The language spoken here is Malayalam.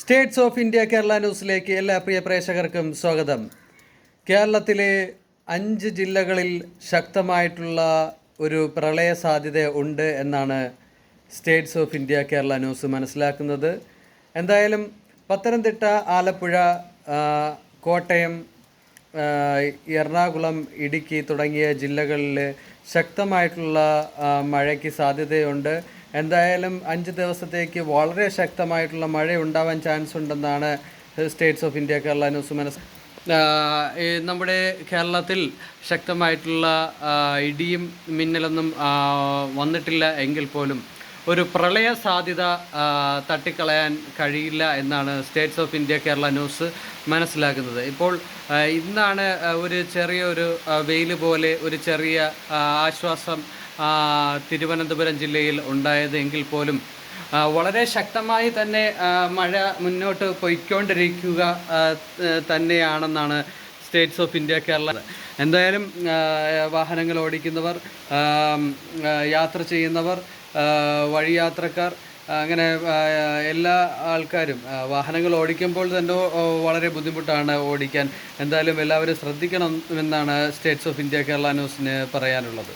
സ്റ്റേറ്റ്സ് ഓഫ് ഇന്ത്യ കേരള ന്യൂസിലേക്ക് എല്ലാ പ്രിയ പ്രേക്ഷകർക്കും സ്വാഗതം. കേരളത്തിലെ അഞ്ച് ജില്ലകളിൽ ശക്തമായിട്ടുള്ള ഒരു പ്രളയ സാധ്യത ഉണ്ട് എന്നാണ് states of India Kerala news മനസ്സിലാക്കുന്നത്. എന്തായാലും പത്തനംതിട്ട ആലപ്പുഴ കോട്ടയം എറണാകുളം ഇടുക്കി തുടങ്ങിയ ജില്ലകളിൽ ശക്തമായിട്ടുള്ള മഴയ്ക്ക് സാധ്യതയുണ്ട്. എന്തായാലും അഞ്ച് ദിവസത്തേക്ക് വളരെ ശക്തമായിട്ടുള്ള മഴ ഉണ്ടാവാൻ ചാൻസ് ഉണ്ടെന്നാണ് states of India Kerala news മനസ് നമ്മുടെ കേരളത്തിൽ ശക്തമായിട്ടുള്ള ഇടിയും മിന്നലൊന്നും വന്നിട്ടില്ല എങ്കിൽ പോലും ഒരു പ്രളയ സാധ്യത തട്ടിക്കളയാൻ കഴിയില്ല എന്നാണ് states of India Kerala news മനസ്സിലാക്കുന്നത്. ഇപ്പോൾ ഇന്നാണ് ഒരു ചെറിയൊരു വെയിൽ പോലെ ഒരു ചെറിയ ആശ്വാസം തിരുവനന്തപുരം ജില്ലയിൽ ഉണ്ടായത് എങ്കിൽ പോലും വളരെ ശക്തമായി തന്നെ മഴ മുന്നോട്ട് പൊയ്ക്കൊണ്ടിരിക്കുക തന്നെയാണെന്നാണ് സ്റ്റേറ്റ്സ് ഓഫ് ഇന്ത്യ കേരള എന്തായാലും വാഹനങ്ങൾ ഓടിക്കുന്നവർ യാത്ര ചെയ്യുന്നവർ വഴി വഴിയാത്രക്കാർ അങ്ങനെ എല്ലാ ആൾക്കാരും വാഹനങ്ങൾ ഓടിക്കുമ്പോൾ തന്നെ വളരെ ബുദ്ധിമുട്ടാണ് ഓടിക്കാൻ. എന്തായാലും എല്ലാവരും ശ്രദ്ധിക്കണം എന്നാണ് സ്റ്റേറ്റ്സ് ഓഫ് ഇന്ത്യ കേരള ന്യൂസിന് പറയാനുള്ളത്.